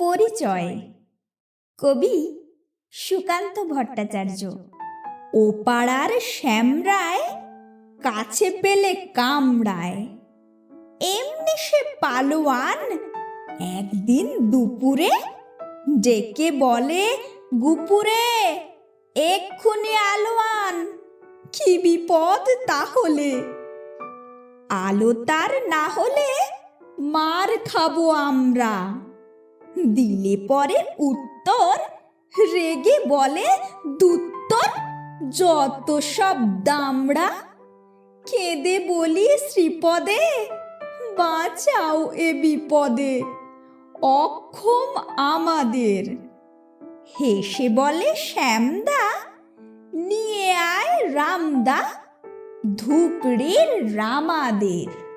পরিচয়। কবি সুকান্ত ভট্টাচার্য। ও পাড়ার শ্যামরায় কাছে পেলে কামড়ায়। এমনি সে পালোয়ান একদিন দুপুরে ডেকে বলে, গুপুরে, এক্ষুনি আলোয়ান, কি বিপদ তাহলে? আলো তার না হলে মার খাব আমরা। দিলে পরে উত্তর, রেগে বলে, দুত্তর, যত সব দামড়া। কেঁদে বলি শ্রীপদে, বাঁচাও এ বিপদে, অক্ষম আমাদের। হেসে বলে শ্যামদা, নিয়ে আয় রামদা, ধুপড়ির রামাদের।